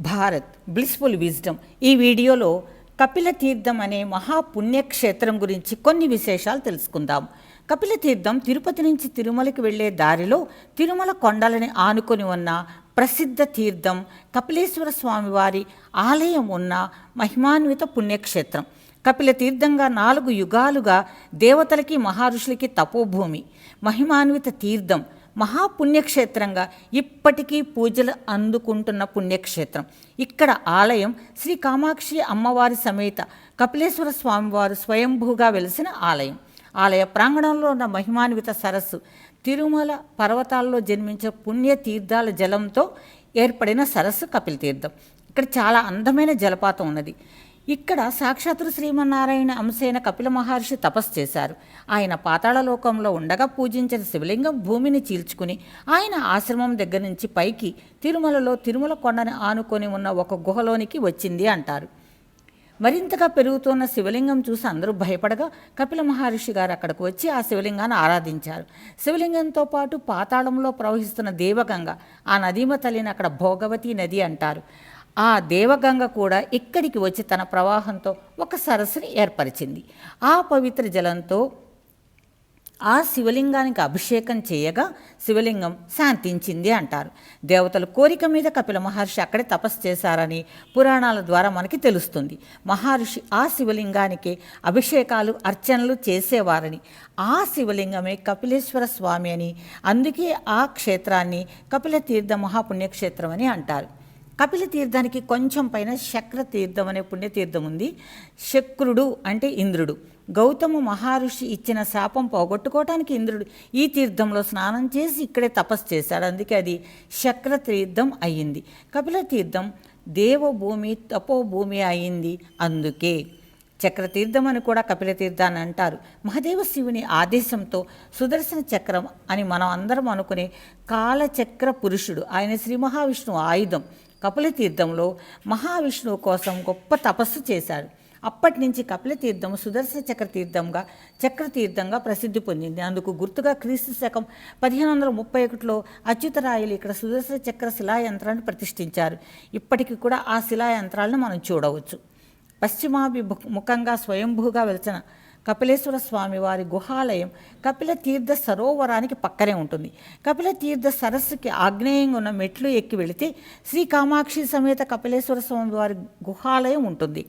Bharat blissful wisdom ఈ వీడియోలో కపిల తీర్థం అనే మహాపుణ్యక్షేత్రం గురించి కొన్ని విశేషాలు తెలుసుకుందాం. కపిల తీర్థం తిరుపతి నుంచి తిరుమలకి వెళ్ళే దారిలో తిరుమల కొండలని ఆనుకొని ఉన్న ప్రసిద్ధ తీర్థం కపిలేశ్వర స్వామివారి ఆలయం ఉన్న మహిమాన్విత పుణ్యక్షేత్రం. కపిల తీర్థంగా నాలుగు యుగాలుగా దేవతలకి మహర్షులకి తపోభూమి. మహిమాన్విత తీర్థం మహాపుణ్యక్షేత్రంగా ఇప్పటికీ పూజలు అందుకుంటున్న పుణ్యక్షేత్రం. ఇక్కడ ఆలయం శ్రీ కామాక్షి అమ్మవారి సమేత కపిలేశ్వర స్వామివారు స్వయంభూగా వెలిసిన ఆలయం. ఆలయ ప్రాంగణంలో ఉన్న మహిమాన్విత సరస్సు తిరుమల పర్వతాల్లో జన్మించే పుణ్య తీర్థాల జలంతో ఏర్పడిన సరస్సు కపిల తీర్థం ఇక్కడ చాలా అందమైన జలపాతం ఉన్నది. ఇక్కడ సాక్షాత్తు శ్రీమన్నారాయణ అంశైన కపిల మహర్షి తపస్సు చేశారు. ఆయన పాతాళలోకంలో ఉండగా పూజించిన శివలింగం భూమిని చీల్చుకుని ఆయన ఆశ్రమం దగ్గర నుంచి పైకి తిరుమలలో తిరుమల కొండను ఆనుకొని ఉన్న ఒక గుహలోనికి వచ్చింది అంటారు. మరింతగా పెరుగుతున్న శివలింగం చూసి అందరూ భయపడగా కపిల మహర్షి గారు అక్కడికి వచ్చి ఆ శివలింగాన్ని ఆరాధించారు. శివలింగంతో పాటు పాతాళంలో ప్రవహిస్తున్న దేవగంగ ఆ నదీమ తల్లిని అక్కడ భోగవతి నది అంటారు. ఆ దేవగంగ కూడా ఇక్కడికి వచ్చి తన ప్రవాహంతో ఒక సరస్సుని ఏర్పరిచింది. ఆ పవిత్ర జలంతో ఆ శివలింగానికి అభిషేకం చేయగా శివలింగం శాంతించింది అంటారు. దేవతల కోరిక మీద కపిల మహర్షి అక్కడే తపస్సు చేశారని పురాణాల ద్వారా మనకి తెలుస్తుంది. మహర్షి ఆ శివలింగానికి అభిషేకాలు అర్చనలు చేసేవారని ఆ శివలింగమే కపిలేశ్వర స్వామి అని అందుకే ఆ క్షేత్రాన్ని కపిల తీర్థ మహాపుణ్యక్షేత్రం అని అంటారు. కపిల తీర్థానికి కొంచెం పైన శక్ర తీర్థం అనే పుణ్యతీర్థం ఉంది. శక్రుడు అంటే ఇంద్రుడు. గౌతమ మహర్షి ఇచ్చిన శాపం పోగొట్టుకోవటానికి ఇంద్రుడు. ఈ తీర్థంలో స్నానం చేసి ఇక్కడే తపస్సు చేశాడు. అందుకే అది శక్ర తీర్థం అయ్యింది. కపిల తీర్థం దేవభూమి తపోభూమి అయింది అందుకే. చక్రతీర్థం అని కూడా కపిలతీర్థాన్ని అంటారు. మహదేవ శివుని ఆదేశంతో సుదర్శన చక్రం అని మనం అందరం అనుకునే కాలచక్ర పురుషుడు. ఆయన శ్రీ మహావిష్ణువు ఆయుధం. కపిలతీర్థంలో మహావిష్ణువు కోసం గొప్ప తపస్సు చేశాడు. అప్పటి నుంచి కపిలతీర్థం సుదర్శన చక్ర తీర్థంగా చక్రతీర్థంగా ప్రసిద్ధి పొందింది. అందుకు గుర్తుగా క్రీస్తు శకం పదిహేను వందల ముప్పై ఒకటిలో అచ్యుతరాయలు ఇక్కడ సుదర్శన చక్ర శిలాయంత్రాన్ని ప్రతిష్ఠించారు. ఇప్పటికీ కూడా ఆ శిలాయంత్రాలను మనం చూడవచ్చు. పశ్చిమాభిముఖంగా స్వయంభూగా వెలిచిన కపిలేశ్వర స్వామి వారి గుహాలయం కపిల తీర్థ సరోవరానికి పక్కనే ఉంటుంది. కపిల తీర్థ సరస్సుకి ఆగ్నేయంగా ఉన్న మెట్లు ఎక్కి వెళితే శ్రీ కామాక్షి సమేత కపిలేశ్వర స్వామి వారి గుహాలయం ఉంటుంది.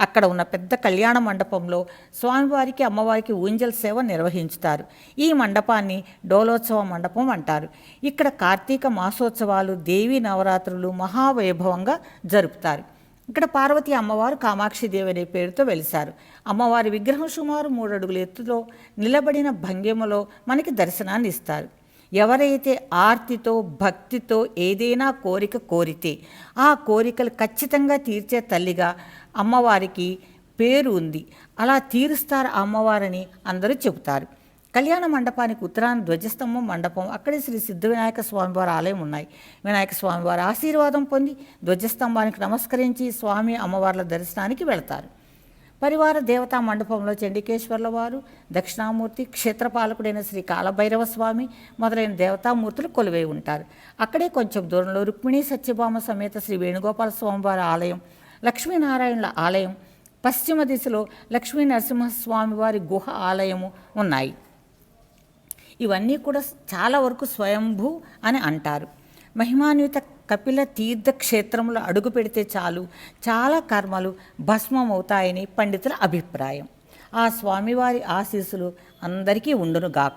అక్కడ ఉన్న పెద్ద కళ్యాణ మండపంలో స్వామివారికి అమ్మవారికి ఊంజల్ సేవ నిర్వహించుతారు. ఈ మండపాన్ని డోలోత్సవ మండపం అంటారు. ఇక్కడ కార్తీక మాసోత్సవాలు దేవీ నవరాత్రులు మహావైభవంగా జరుపుతారు. ఇక్కడ పార్వతి అమ్మవారు కామాక్షిదేవి అనే పేరుతో వెలిశారు. అమ్మవారి విగ్రహం సుమారు మూడు అడుగుల ఎత్తులో నిలబడిన భంగిమలో మనకి దర్శనాన్ని ఇస్తారు. ఎవరైతే ఆర్తితో భక్తితో ఏదైనా కోరిక కోరితే ఆ కోరికలు ఖచ్చితంగా తీర్చే తల్లిగా అమ్మవారికి పేరు ఉంది. అలా తీరుస్తారు అమ్మవారని అందరూ చెబుతారు. కళ్యాణ మండపానికి ఉత్తరాన ధ్వజస్తంభం మండపం. అక్కడే శ్రీ సిద్ధ వినాయక స్వామివారి ఆలయం ఉన్నాయి. వినాయక స్వామివారి ఆశీర్వాదం పొంది ధ్వజస్తంభానికి నమస్కరించి స్వామి అమ్మవార్ల దర్శనానికి వెళతారు. పరివార దేవతా మండపంలో చండికేశ్వర్ల వారు దక్షిణామూర్తి క్షేత్రపాలకుడైన శ్రీ కాలభైరవ స్వామి మొదలైన దేవతామూర్తులు కొలువై ఉంటారు. అక్కడే కొంచెం దూరంలో రుక్మిణి సత్యభామ సమేత శ్రీ వేణుగోపాల స్వామివారి ఆలయం లక్ష్మీనారాయణుల ఆలయం. పశ్చిమ దిశలో లక్ష్మీ నరసింహస్వామివారి గుహ ఆలయము ఉన్నాయి. ఇవన్నీ కూడా చాలా వరకు స్వయంభూ అని అంటారు. మహిమాన్విత కపిల తీర్థ క్షేత్రంలో అడుగు పెడితే చాలు చాలా కర్మలు భస్మమవుతాయని పండితుల అభిప్రాయం. ఆ స్వామివారి ఆశీస్సులు అందరికీ ఉండునుగాక.